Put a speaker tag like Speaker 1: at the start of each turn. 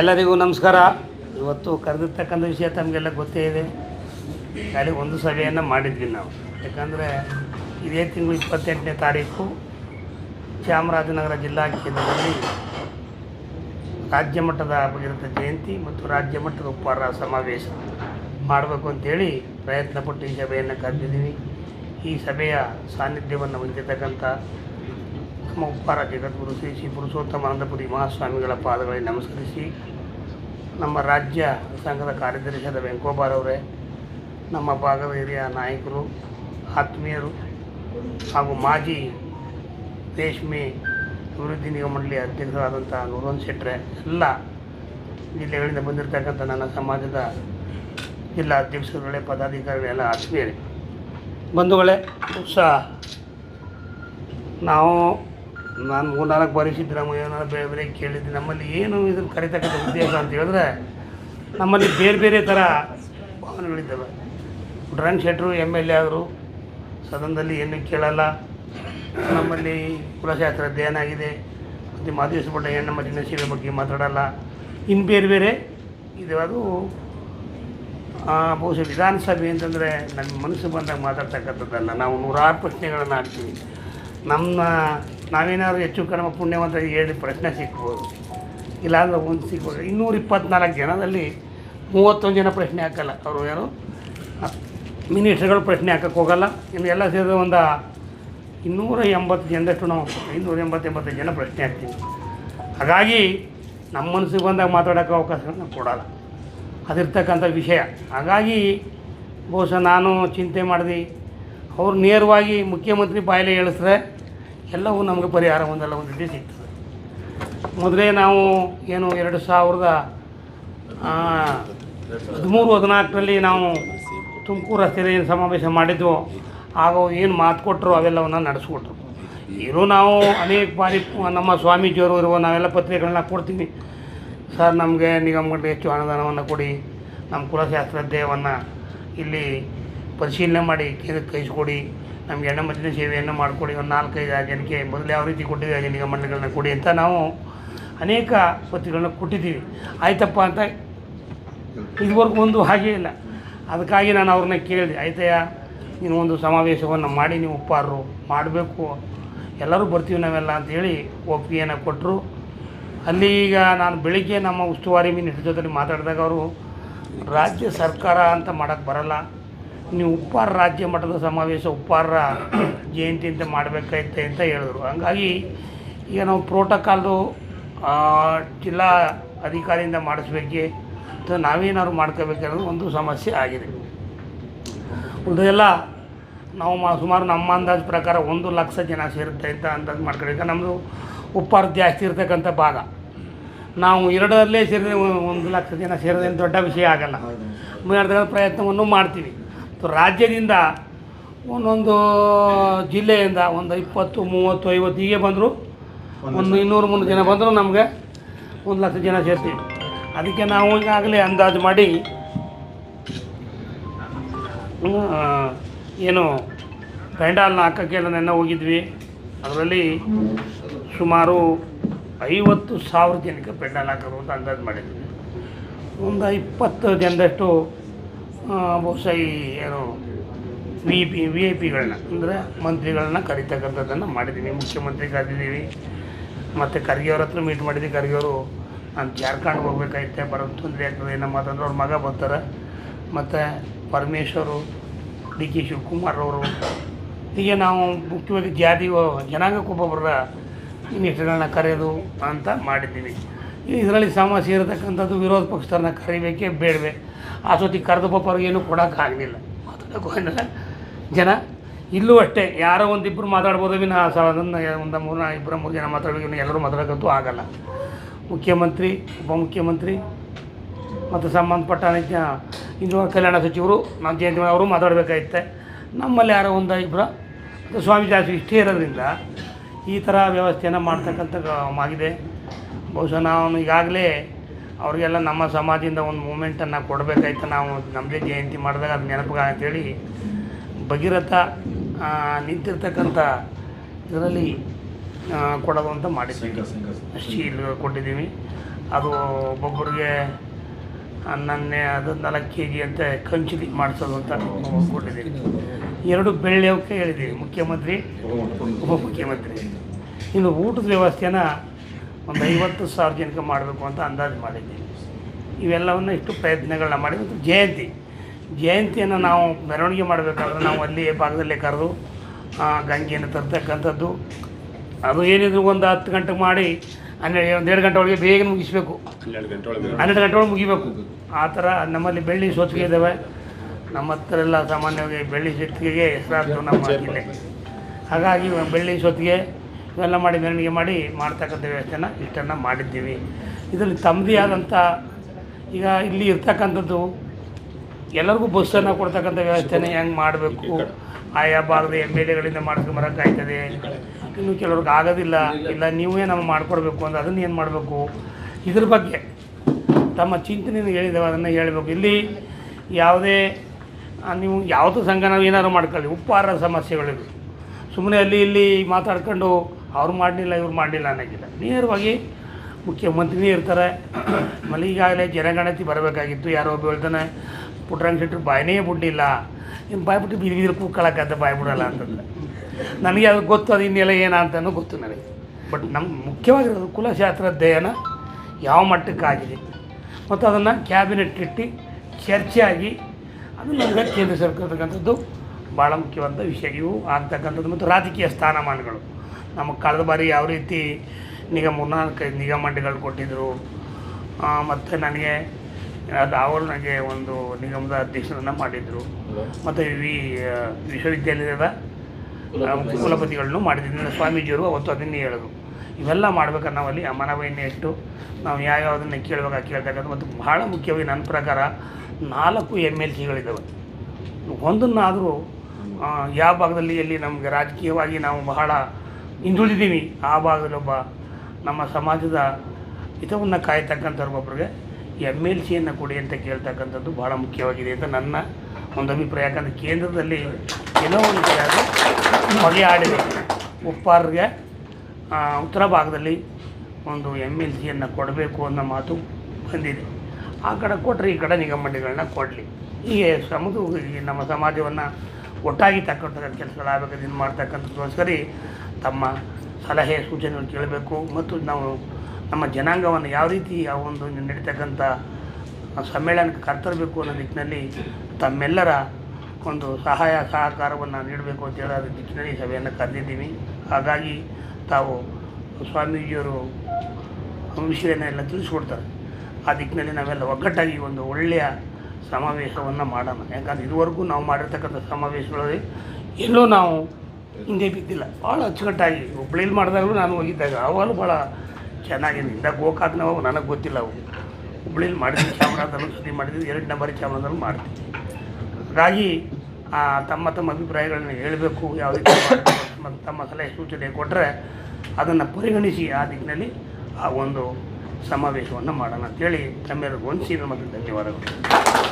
Speaker 1: ಎಲ್ಲರಿಗೂ ನಮಸ್ಕಾರ. ಇವತ್ತು ಕರೆದಿರ್ತಕ್ಕಂಥ ವಿಷಯ ತಮಗೆಲ್ಲ ಗೊತ್ತೇ ಇದೆ. ಖಾಲಿ ಒಂದು ಸಭೆಯನ್ನು ಮಾಡಿದ್ವಿ ನಾವು. ಯಾಕಂದರೆ ಇದೇ ತಿಂಗಳು ಇಪ್ಪತ್ತೆಂಟನೇ ತಾರೀಕು ಚಾಮರಾಜನಗರ ಜಿಲ್ಲಾ ಕೇಂದ್ರದಲ್ಲಿ ರಾಜ್ಯ ಮಟ್ಟದ ಭಗೀರಥ ಜಯಂತಿ ಮತ್ತು ರಾಜ್ಯ ಮಟ್ಟದ ಉಪಹಾರ ಸಮಾವೇಶ ಮಾಡಬೇಕು ಅಂತೇಳಿ ಪ್ರಯತ್ನಪಟ್ಟು ಈ ಸಭೆಯನ್ನು ಕರೆದಿದ್ದೀವಿ. ಈ ಸಭೆಯ ಸಾನ್ನಿಧ್ಯವನ್ನು ಹೊಂದಿರತಕ್ಕಂಥ ಉಪ್ಪಾರ ಜಗದ್ಗುರು ಶ್ರೀ ಶ್ರೀ ಪುರುಷೋತ್ತಮಾನಂದಪುರಿ ಮಹಾಸ್ವಾಮಿಗಳ ಪಾದಗಳಿಗೆ ನಮಸ್ಕರಿಸಿ ನಮ್ಮ ರಾಜ್ಯ ಸಂಘದ ಕಾರ್ಯದರ್ಶಿಯಾದ ವೆಂಕೋಬಾರವರೇ ನಮ್ಮ ಭಾಗದ ಹಿರಿಯ ನಾಯಕರು, ಆತ್ಮೀಯರು ಹಾಗೂ ಮಾಜಿ ರೇಷ್ಮೆ ಅಭಿವೃದ್ಧಿ ನಿಗಮ ಮಂಡಳಿ ಅಧ್ಯಕ್ಷರಾದಂಥ ನೂರೊಂದು ಶೆಟ್ರೆ, ಎಲ್ಲ ಜಿಲ್ಲೆಗಳಿಂದ ಬಂದಿರತಕ್ಕಂಥ ನನ್ನ ಸಮಾಜದ ಜಿಲ್ಲಾ ಅಧ್ಯಕ್ಷರುಗಳೇ ಪದಾಧಿಕಾರಿಗಳೆಲ್ಲ ಆತ್ಮೀಯರೇ. ಬಂಧುಗಳೇ ಉತ್ಸಾಹ ನಾವು ನಾನು ಮೂರ್ನಾಲ್ಕು ಬಾರಿ ನಾನು ಬೇರೆ ಬೇರೆ ಕೇಳಿದ್ದೆ. ನಮ್ಮಲ್ಲಿ ಏನು ಇದನ್ನು ಕರಿತಕ್ಕಂಥ ಉದ್ದೇಶ ಅಂತ ಹೇಳಿದ್ರೆ, ನಮ್ಮಲ್ಲಿ ಬೇರೆ ಬೇರೆ ಥರ ಭಾವನೆಗಳಿದ್ದಾವೆ. ಡ್ರಂಗ್ ಶೆಟ್ರು ಎಂ ಎಲ್ ಎ ಆದರು, ಸದನದಲ್ಲಿ ಏನು ಕೇಳಲ್ಲ. ನಮ್ಮಲ್ಲಿ ಕುಲಶಾಸ್ತ್ರ ಅಧ್ಯಯನ ಆಗಿದೆ. ಮತ್ತು ಮಾದೇಶ್ವರ ಹೆಣ್ಣು ಮದ್ದಿನ ಸೀರೆ ಬಗ್ಗೆ ಮಾತಾಡಲ್ಲ. ಇನ್ನು ಬೇರೆ ಬೇರೆ ಇದು. ಅದು ಬಹುಶಃ ವಿಧಾನಸಭೆ ಅಂತಂದರೆ ನಮ್ಮ ಮನಸ್ಸು ಬಂದಾಗ ಮಾತಾಡ್ತಕ್ಕಂಥದ್ದಲ್ಲ. ನಾವು ನೂರಾರು ಪ್ರಶ್ನೆಗಳನ್ನು ಹಾಕ್ತೀವಿ. ನಮ್ಮ ನಾವೇನಾದ್ರು ಹೆಚ್ಚು ಕಡಿಮೆ ಪುಣ್ಯವಂತ ಹೇಳಿ ಪ್ರಶ್ನೆ ಸಿಗ್ಬೋದು ಇಲ್ಲಾಂದ್ರೆ ಒಂದು ಸಿಗ್ಬೋದು ಇನ್ನೂರ ಇಪ್ಪತ್ನಾಲ್ಕು ಜನದಲ್ಲಿ ಮೂವತ್ತೊಂದು ಜನ ಪ್ರಶ್ನೆ ಹಾಕಲ್ಲ. ಅವರು ಯಾರು? ಮಿನಿಸ್ಟ್ರ್ಗಳು ಪ್ರಶ್ನೆ ಹಾಕಕ್ಕೆ ಹೋಗಲ್ಲ. ಇನ್ನು ಎಲ್ಲ ಸೇರಿದ ಒಂದು ಇನ್ನೂರ ಎಂಬತ್ತು ಜನದಷ್ಟು ನಾವು ಇನ್ನೂರ ಎಂಬತ್ತೆಂಬತ್ತು ಜನ ಪ್ರಶ್ನೆ ಹಾಕ್ತೀವಿ. ಹಾಗಾಗಿ ನಮ್ಮ ಮನಸ್ಸಿಗೆ ಬಂದಾಗ ಮಾತಾಡೋಕೆ ಅವಕಾಶಗಳನ್ನ ಕೊಡಲ್ಲ. ಅದಿರ್ತಕ್ಕಂಥ ವಿಷಯ. ಹಾಗಾಗಿ ಬಹುಶಃ ನಾನು ಚಿಂತೆ ಮಾಡಿದೆ. ಅವ್ರು ನೇರವಾಗಿ ಮುಖ್ಯಮಂತ್ರಿ ಬಾಯಲ್ಲಿ ಹೇಳಿಸಿದ್ರೆ ಎಲ್ಲವೂ ನಮಗೆ ಪರಿಹಾರ ಒಂದಲ್ಲ, ಒಂದು ರೀತಿ ಸಿಗ್ತದೆ. ಮೊದಲೇ ನಾವು ಏನು ಎರಡು ಸಾವಿರದ ಹದಿಮೂರು, ಹದಿನಾಲ್ಕರಲ್ಲಿ ನಾವು ತುಮಕೂರು ರಸ್ತೆಯಲ್ಲಿ ಏನು ಸಮಾವೇಶ ಮಾಡಿದ್ವು, ಆಗ ಏನು ಮಾತು ಕೊಟ್ಟರು ಅವೆಲ್ಲವನ್ನ ನಡೆಸ್ಕೊಟ್ರು. ಇರೋ ನಾವು ಅನೇಕ ಬಾರಿ ನಮ್ಮ ಸ್ವಾಮೀಜಿಯವರು ಇರುವ ನಾವೆಲ್ಲ ಪತ್ರಿಕೆಗಳನ್ನ ಕೊಡ್ತೀವಿ. ಸರ್, ನಮಗೆ ನಿಗಮಗಳಿಗೆ ಹೆಚ್ಚು ಅನುದಾನವನ್ನು ಕೊಡಿ, ನಮ್ಮ ಕುಲಶಾಸ್ತ್ರ ದೇಹವನ್ನು ಇಲ್ಲಿ ಪರಿಶೀಲನೆ ಮಾಡಿ, ಕೇಂದ್ರಕ್ಕೆ ಕಳಿಸ್ಕೊಡಿ. ನಮಗೆ ಹೆಣ್ಣು ಸೇವೆಯನ್ನು ಮಾಡಿಕೊಡಿ, ಒಂದು ನಾಲ್ಕೈದು ಜನಕ್ಕೆ ಮೊದಲು ಯಾವ ರೀತಿ ಕೊಟ್ಟಿದ್ದೀವಿ ನಿಗಮ ಮಂಡಳಿಗಳನ್ನ ಕೊಡಿ ಅಂತ ನಾವು ಅನೇಕ ಪತ್ರಿಕೆಗಳನ್ನ ಕೊಟ್ಟಿದ್ದೀವಿ. ಆಯ್ತಪ್ಪ ಅಂತ ಇದುವರೆಗೂ ಒಂದು ಹಾಗೇ ಇಲ್ಲ. ಅದಕ್ಕಾಗಿ ನಾನು ಅವ್ರನ್ನ ಕೇಳಿದೆ, ಆಯ್ತಯ್ಯ, ನೀನು ಒಂದು ಸಮಾವೇಶವನ್ನು ಮಾಡಿ, ನೀವು ಉಪ್ಪಾರರು, ಮಾಡಬೇಕು. ಎಲ್ಲರೂ ಬರ್ತೀವಿ ನಾವೆಲ್ಲ ಅಂತೇಳಿ ಒಪ್ಪಿಗೆಯನ್ನು ಕೊಟ್ಟರು ಅಲ್ಲಿ ಈಗ ನಾನು ಬೆಳಿಗ್ಗೆ ನಮ್ಮ ಉಸ್ತುವಾರಿ ಮಿನಿಸ್ಟರ್ ಜೊತೆ ಮಾತಾಡಿದಾಗ ಅವರು, ರಾಜ್ಯ ಸರ್ಕಾರ ಅಂತ ಮಾಡೋಕ್ಕೆ ಬರಲ್ಲ. ನೀವು ಉಪ್ಪಾರ ರಾಜ್ಯ ಮಟ್ಟದ ಸಮಾವೇಶ ಉಪ್ಪಾರ ಜಯಂತಿ ಅಂತ ಮಾಡಬೇಕಾಯ್ತೆ ಅಂತ ಹೇಳಿದ್ರು. ಹಂಗಾಗಿ ಈಗ ನಾವು ಪ್ರೋಟೋಕಾಲು ಜಿಲ್ಲಾ ಅಧಿಕಾರಿಯಿಂದ ಮಾಡಿಸ್ಬೇಕೆ ಅಥವಾ ನಾವೇನಾದ್ರು ಮಾಡ್ಕೋಬೇಕನ್ನೋದು ಒಂದು ಸಮಸ್ಯೆ ಆಗಿದೆ. ಉಳಿದೆಲ್ಲ ನಾವು ಮಾ ಸುಮಾರು ನಮ್ಮ ಅಂದಾಜು ಪ್ರಕಾರ ಒಂದು ಲಕ್ಷ ಜನ ಸೇರುತ್ತೆ ಅಂತ ಅಂದಾಜು ಮಾಡ್ಕೊಂಡಿದ್ದೆ ನಮ್ಮದು ಉಪ್ಪಾರ ಜಾಸ್ತಿ ಇರ್ತಕ್ಕಂಥ ಭಾಗ. ನಾವು ಎರಡರಲ್ಲೇ ಸೇರಿದ್ರೆ ಒಂದು ಲಕ್ಷ ಜನ ಸೇರಿದ್ರೆ ದೊಡ್ಡ ವಿಷಯ ಆಗಲ್ಲ. ಮಾಡ್ತಕ್ಕಂಥ ಪ್ರಯತ್ನವನ್ನು ಮಾಡ್ತೀವಿ. ರಾಜ್ಯದಿಂದ ಒಂದೊಂದು ಜಿಲ್ಲೆಯಿಂದ ಒಂದು ಇಪ್ಪತ್ತು ಮೂವತ್ತು ಐವತ್ತು ಹೀಗೆ ಬಂದರು. ಒಂದು ಇನ್ನೂರು ಮುನ್ನೂರು ಜನ ಬಂದರೂ ನಮಗೆ. ಒಂದು ಲಕ್ಷ ಜನ ಸೇರ್ತೀವಿ. ಅದಕ್ಕೆ ನಾವು ಈಗಾಗಲೇ ಅಂದಾಜು ಮಾಡಿ ಏನು ಪೆಂಡಾಲ್ನ ಹಾಕೋಕ್ಕೆ ಎಲ್ಲ ನೆನ್ನೆ ಹೋಗಿದ್ವಿ. ಅದರಲ್ಲಿ ಸುಮಾರು ಐವತ್ತು ಸಾವಿರ ಜನಕ್ಕೆ ಪೆಂಡಾಲ್ ಹಾಕೋದು ಅಂತ ಅಂದಾಜು ಮಾಡಿದ್ವಿ. ಒಂದು ಇಪ್ಪತ್ತು ಜನದಷ್ಟು ಬಹುಶಃ ಈ ಏನು ವಿ ಪಿ ವಿ ಐ ಪಿಗಳನ್ನ ಅಂದರೆ ಮಂತ್ರಿಗಳನ್ನ ಕರಿತಕ್ಕಂಥದ್ದನ್ನು ಮಾಡಿದ್ದೀವಿ ಮುಖ್ಯಮಂತ್ರಿ ಕರೆದಿದ್ದೀವಿ. ಮತ್ತು ಖರ್ಗೆ ಅವ್ರ ಹತ್ರ ಮೀಟ್ ಮಾಡಿದ್ವಿ. ಖರ್ಗೆ ಅವರು, ನಾನು ಜಾರ್ಖಂಡ್ ಹೋಗ್ಬೇಕಾಯ್ತೆ ಬರೋ ತೊಂದರೆ ಆಗ್ತದೆ. ಏನಮ್ಮ ಮಾತಂದ್ರೆ ಅವ್ರ ಮಗ ಬರ್ತಾರೆ. ಮತ್ತು ಪರಮೇಶ್ವರು ಡಿ ಕೆ ಶಿವಕುಮಾರ್ ಅವರು, ಹೀಗೆ ನಾವು ಮುಖ್ಯವಾಗಿ ಜಾತಿ ಜನಾಂಗಕ್ಕೊಬ್ಬೊಬ್ಬರ ಮಿನಿಸ್ಟರ್ಗಳನ್ನ ಕರೆಯೋದು ಅಂತ ಮಾಡಿದ್ದೀವಿ. ಇದರಲ್ಲಿ ಸಮಸ್ಯೆ ಇರತಕ್ಕಂಥದ್ದು ವಿರೋಧ ಪಕ್ಷದವ್ರನ್ನ ಕರಿಬೇಕೇ ಬೇಡವೆ. ಆ ಸತಿ ಕರೆದು ಅವ್ರಿಗೇನು ಕೊಡೋಕ್ಕಾಗಲಿಲ್ಲ. ಮಾತಾಡೋಕ್ಕೂ ಆಗಲಿಲ್ಲ ಜನ ಇಲ್ಲೂ ಅಷ್ಟೇ, ಯಾರೋ ಒಂದಿಬ್ಬರು ಮಾತಾಡ್ಬೋದು ವಿನ ಅದನ್ನು ಒಂದು ಮೂರು ಇಬ್ಬರು ಮೂರು ಜನ ಮಾತಾಡಬೇಕು ಎಲ್ಲರೂ ಮಾತಾಡೋಕ್ಕಂತೂ ಆಗಲ್ಲ. ಮುಖ್ಯಮಂತ್ರಿ, ಉಪಮುಖ್ಯಮಂತ್ರಿ ಮತ್ತು ಸಂಬಂಧಪಟ್ಟ ಹಿಂದೂ ಕಲ್ಯಾಣ ಸಚಿವರು, ನಮ್ಮ ಜಯಂತಿ ಅವರು ಮಾತಾಡಬೇಕಾಗಿತ್ತೆ. ನಮ್ಮಲ್ಲಿ ಯಾರೋ ಒಂದು ಇಬ್ಬರು ಸ್ವಾಮಿ ಜಾಸ್ತಿ ಇಷ್ಟೇ ಇರೋದ್ರಿಂದ ಈ ಥರ ವ್ಯವಸ್ಥೆಯನ್ನು ಮಾಡ್ತಕ್ಕಂಥ ಆಗಿದೆ. ಬಹುಶಃ ನಾವು ಈಗಾಗಲೇ ಅವರಿಗೆಲ್ಲ ನಮ್ಮ ಸಮಾಜದಿಂದ ಒಂದು ಮೂಮೆಂಟನ್ನು ಕೊಡಬೇಕಾಯ್ತು. ನಾವು ನಮ್ಮದೇ ಜಯಂತಿ ಮಾಡಿದಾಗ ಅದು ನೆನಪುಗ ಅಂತೇಳಿ ಭಗೀರಥ ನಿಂತಿರ್ತಕ್ಕಂಥ ಇದರಲ್ಲಿ ಕೊಡೋದು ಅಂತ ಮಾಡಿದ್ದೀವಿ ಸ್ಟೀಲ್ ಕೊಟ್ಟಿದ್ದೀವಿ. ಅದು ಒಬ್ಬೊಬ್ಬರಿಗೆ ಹನ್ನೊಂದನೇ ಅದು ನಾಲ್ಕು ಕೆ ಜಿ ಅಂತ ಕಂಚುಲಿ ಮಾಡಿಸೋದು ಅಂತ ಕೊಟ್ಟಿದ್ದೀವಿ. ಎರಡು ಬೆಳ್ಳಿಯವಕ್ಕೆ ಹೇಳಿದ್ದೀವಿ. ಮುಖ್ಯಮಂತ್ರಿ ಉಪಮುಖ್ಯಮಂತ್ರಿ ಇನ್ನು ಊಟದ ವ್ಯವಸ್ಥೆನ ಒಂದು ಐವತ್ತು ಸಾರ್ವಜನಿಕ ಮಾಡಬೇಕು ಅಂತ ಅಂದಾಜು ಮಾಡಿದ್ದೀವಿ. ಇವೆಲ್ಲವನ್ನು ಇಷ್ಟು ಪ್ರಯತ್ನಗಳನ್ನ ಮಾಡಿ ಮತ್ತು ಜಯಂತಿ ಜಯಂತಿಯನ್ನು ನಾವು ಮೆರವಣಿಗೆ ಮಾಡಬೇಕಾದ್ರೆ ನಾವು ಅಲ್ಲಿ ಭಾಗದಲ್ಲೇ ಕರೆದು ಗಂಗೆಯನ್ನು ತರ್ತಕ್ಕಂಥದ್ದು. ಅದು ಏನಿದ್ರು ಒಂದು ಹತ್ತು ಗಂಟೆಗೆ ಮಾಡಿ ಹನ್ನೆರಡು ಒಂದು ಎರಡು ಗಂಟೆ ಒಳಗೆ ಬೇಗ ಮುಗಿಸ್ಬೇಕು.
Speaker 2: ಹನ್ನೆರಡು ಗಂಟೆ ಒಳಗೆ.
Speaker 1: ಹನ್ನೆರಡು ಗಂಟೆ ಒಳಗೆ ಮುಗಿಬೇಕು. ಆ ಥರ ನಮ್ಮಲ್ಲಿ ಬೆಳ್ಳಿ ಸೊತ್ತಿಗೆ ಇದ್ದಾವೆ. ನಮ್ಮ ಹತ್ರ ಎಲ್ಲ ಸಾಮಾನ್ಯವಾಗಿ ಬೆಳ್ಳಿ ಸೊತ್ತಿಗೆಗೆ ಹೆಸರಾದ್ರು ನಮ್ಮ ಜಿಲ್ಲೆ. ಹಾಗಾಗಿ ಬೆಳ್ಳಿ ಸೊತ್ತಿಗೆ ಇವೆಲ್ಲ ಮಾಡಿ ಮೆರವಣಿಗೆ ಮಾಡಿ ಮಾಡ್ತಕ್ಕಂಥ ವ್ಯವಸ್ಥೆನ ಇಷ್ಟನ್ನು ಮಾಡಿದ್ದೀವಿ. ಇದರಲ್ಲಿ ತಮ್ಮದೇ ಆದಂಥ ಈಗ ಇಲ್ಲಿ ಇರ್ತಕ್ಕಂಥದ್ದು ಎಲ್ಲರಿಗೂ ಬಸ್ಸನ್ನು ಕೊಡ್ತಕ್ಕಂಥ ವ್ಯವಸ್ಥೆನ ಹೆಂಗೆ ಮಾಡಬೇಕು? ಆಯಾ ಭಾಗದ ಎಂ ಎಲ್ ಎಗಳಿಂದ ಮಾಡ್ಕೊಂಬರೋಕ್ಕಾಯ್ತದೆ ಇನ್ನು ಕೆಲವ್ರಿಗೆ ಆಗೋದಿಲ್ಲ. ಇಲ್ಲ, ನೀವೇ ನಮ್ಗೆ ಮಾಡಿಕೊಡ್ಬೇಕು ಅಂದ್ರೆ ಅದನ್ನು ಏನು ಮಾಡಬೇಕು? ಇದ್ರ ಬಗ್ಗೆ ತಮ್ಮ ಚಿಂತನೆಯನ್ನು ಹೇಳಿದ್ದೇವೆ ಅದನ್ನು ಹೇಳಬೇಕು. ಇಲ್ಲಿ ಯಾವುದೇ ನೀವು ಯಾವುದು ಸಂಘ ನಾವು ಏನಾದ್ರು ಮಾಡ್ಕೊಳ್ಳಿ. ಉಪ್ಪಾರ ಸಮಸ್ಯೆಗಳಿವೆ. ಸುಮ್ಮನೆ ಅಲ್ಲಿ ಇಲ್ಲಿ ಮಾತಾಡ್ಕೊಂಡು ಅವ್ರು ಮಾಡಲಿಲ್ಲ, ಇವ್ರು ಮಾಡಲಿಲ್ಲ ಅನ್ನೋಕ್ಕಿಲ್ಲ ನೇರವಾಗಿ ಮುಖ್ಯಮಂತ್ರಿನೇ ಇರ್ತಾರೆ. ಆಮೇಲೆ ಈಗಾಗಲೇ ಜನಗಣತಿ ಬರಬೇಕಾಗಿತ್ತು. ಯಾರೋ ಒಬ್ಬ ಹೇಳ್ತಾನೆ, ಪುಟ್ರಂಗ ಶೆಟ್ಟರು ಬಾಯಿನೇ ಬಿಡಲಿಲ್ಲ. ಇನ್ನು ಬಾಯ್ಬಿಟ್ಟು ಬೀದಿ ಬೀದಿ ಕೂಗ್ಕೊಳಕ್ಕಂತ ಬಾಯಿ ಬಿಡಲ್ಲ ಅಂತಂದ್ರೆ. ನನಗೆ ಅದು ಗೊತ್ತು, ಅದು ಇನ್ನೆಲ್ಲ ಅಂತಲೂ ಗೊತ್ತು ನನಗೆ. ಬಟ್ ನಮ್ಮ ಮುಖ್ಯವಾಗಿರೋದು ಕುಲಶಾಸ್ತ್ರ ಅಧ್ಯಯನ ಯಾವ ಮಟ್ಟಕ್ಕಾಗಿದೆ. ಮತ್ತು ಅದನ್ನು ಕ್ಯಾಬಿನೆಟ್ ಇಟ್ಟು ಚರ್ಚೆ ಆಗಿ ಅದು ನನಗೆ ಕೇಂದ್ರ ಸರ್ಕಾರದಂಥದ್ದು ಭಾಳ ಮುಖ್ಯವಾದ ವಿಷಯ. ಇವು ಆಗ್ತಕ್ಕಂಥದ್ದು ಮತ್ತು ರಾಜಕೀಯ ಸ್ಥಾನಮಾನಗಳು. ನಮಗೆ ಕಳೆದ ಬಾರಿ ಯಾವ ರೀತಿ ನಿಗಮ ನಾಲ್ಕೈದು ನಿಗಮ ಮಂಡಳಿಗಳು ಕೊಟ್ಟಿದ್ದರು ಮತ್ತು ನನಗೆ ಅದು ಅವರು ನನಗೆ ಒಂದು ನಿಗಮದ ಅಧ್ಯಕ್ಷರನ್ನು ಮಾಡಿದರು. ಮತ್ತು ವಿ ವಿಶ್ವವಿದ್ಯಾಲಯದ ಕುಲಪತಿಗಳನ್ನು ಮಾಡಿದ್ದೀನಿ ಸ್ವಾಮೀಜಿಯವರು ಅವತ್ತು ಅದನ್ನೇ ಹೇಳೋದು. ಇವೆಲ್ಲ ಮಾಡ್ಬೇಕಾದ್ರೆ ನಾವಲ್ಲಿ ಮನವಿಯನ್ನು ಇಟ್ಟು ನಾವು ಯಾವ್ಯಾವುದನ್ನು ಕೇಳಬೇಕಾ ಕೇಳ್ತಕ್ಕಂಥ ಮತ್ತು ಬಹಳ ಮುಖ್ಯವಾಗಿ ನನ್ನ ಪ್ರಕಾರ ನಾಲ್ಕು ಎಂ ಎಲ್ ಸಿಗಳಿದ್ದಾವೆ ಒಂದನ್ನಾದರೂ ಯಾವ ಭಾಗದಲ್ಲಿ ಎಲ್ಲಿ ನಮಗೆ ರಾಜಕೀಯವಾಗಿ ನಾವು ಬಹಳ ಹಿಂದುಳಿದೀವಿ. ಆ ಭಾಗದಲ್ಲಿ ಒಬ್ಬ ನಮ್ಮ ಸಮಾಜದ ಹಿತವನ್ನು ಕಾಯ್ತಕ್ಕಂಥವ್ರಿಗೊಬ್ಬರಿಗೆ ಎಂ ಎಲ್ ಸಿಯನ್ನು ಕೊಡಿ ಅಂತ ಕೇಳ್ತಕ್ಕಂಥದ್ದು ಭಾಳ ಮುಖ್ಯವಾಗಿದೆ ಅಂತ ನನ್ನ ಒಂದು ಅಭಿಪ್ರಾಯ. ಯಾಕಂದರೆ ಕೇಂದ್ರದಲ್ಲಿ ಏನೋ ಒಂದು ಕಡೆ ಆಡಿದೆ. ಉಪ್ಪಾರ್ಗೆ ಉತ್ತರ ಭಾಗದಲ್ಲಿ ಒಂದು ಎಂ ಎಲ್ ಸಿಯನ್ನು ಕೊಡಬೇಕು ಅನ್ನೋ ಮಾತು ಬಂದಿದೆ. ಆ ಕಡೆ ಕೊಟ್ಟರೆ ಈ ಕಡೆ ನಿಗಮ ಮಂಡಳಿಗಳನ್ನ ಕೊಡಲಿ. ಹೀಗೆ ಸಮುದ್ರ ನಮ್ಮ ಸಮಾಜವನ್ನು ಒಟ್ಟಾಗಿ ತಕ್ಕಂಥ ಕೆಲಸಗಳಾಗಬೇಕು ಇದನ್ನು ಮಾಡ್ತಕ್ಕಂಥದ್ದಕ್ಕೋಸ್ಕರ ತಮ್ಮ ಸಲಹೆ ಸೂಚನೆಗಳು ಕೇಳಬೇಕು ಮತ್ತು ನಾವು ನಮ್ಮ ಜನಾಂಗವನ್ನು ಯಾವ ರೀತಿ ಆ ಒಂದು ನಡೀತಕ್ಕಂಥ ಸಮ್ಮೇಳನಕ್ಕೆ ಕರ್ತರಬೇಕು ಅನ್ನೋ ನಿಟ್ಟಿನಲ್ಲಿ ತಮ್ಮೆಲ್ಲರ ಒಂದು ಸಹಾಯ ಸಹಕಾರವನ್ನು ನೀಡಬೇಕು ಅಂತ ಹೇಳೋ ಈ ಸಭೆಯನ್ನು ಕರೆದಿದ್ದೀವಿ. ಹಾಗಾಗಿ ತಾವು ಸ್ವಾಮೀಜಿಯವರು ವಿಷಯನೆಲ್ಲ ತಿಳಿಸ್ಕೊಡ್ತಾರೆ. ಆ ದಿಕ್ಕಿನಲ್ಲಿ ನಾವೆಲ್ಲ ಒಗ್ಗಟ್ಟಾಗಿ ಒಂದು ಒಳ್ಳೆಯ ಸಮಾವೇಶವನ್ನು ಮಾಡೋಣ. ಯಾಕಂದ್ರೆ ಇದುವರೆಗೂ ನಾವು ಮಾಡಿರ್ತಕ್ಕಂಥ ಸಮಾವೇಶಗಳಲ್ಲಿ ಎಲ್ಲೂ ನಾವು ಹಿಂದೆ ಬಿದ್ದಿಲ್ಲ. ಭಾಳ ಅಚ್ಚುಕಟ್ಟಾಗಿ ಹುಬ್ಳಿಲಿ ಮಾಡಿದಾಗಲೂ ನಾನು ಹೋಗಿದ್ದಾಗ ಅವಾಗಲೂ ಭಾಳ ಚೆನ್ನಾಗಿದೆ ಇಂದ ಗೋಕಾಕ್ ನಾವು ನನಗೆ ಗೊತ್ತಿಲ್ಲ ಅವು. ಹುಬ್ಳಿಲಿ ಮಾಡಿದ್ವಿ ಚಾಮರಾಜನೂ ಸುದ್ದಿ ಮಾಡಿದ್ವಿ, ಎರಡು ನಂಬರ್ ಚಾಮರಾಜನೂ ಮಾಡ್ತೀವಿ ಹಾಗಾಗಿ ತಮ್ಮ ತಮ್ಮ ಅಭಿಪ್ರಾಯಗಳನ್ನು ಹೇಳಬೇಕು, ಯಾವ ರೀತಿ ಮತ್ತು ತಮ್ಮ ಸಲಹೆ ಸೂಚನೆ ಕೊಟ್ಟರೆ ಅದನ್ನು ಪರಿಗಣಿಸಿ ಆ ದಿಕ್ಕಿನಲ್ಲಿ ಆ ಒಂದು ಸಮಾವೇಶವನ್ನು ಮಾಡೋಣ ಅಂತೇಳಿ ತಮ್ಮೆಲ್ಲರಿಗೂ ಒಂದು ಮತ್ತು ಧನ್ಯವಾದಗಳು.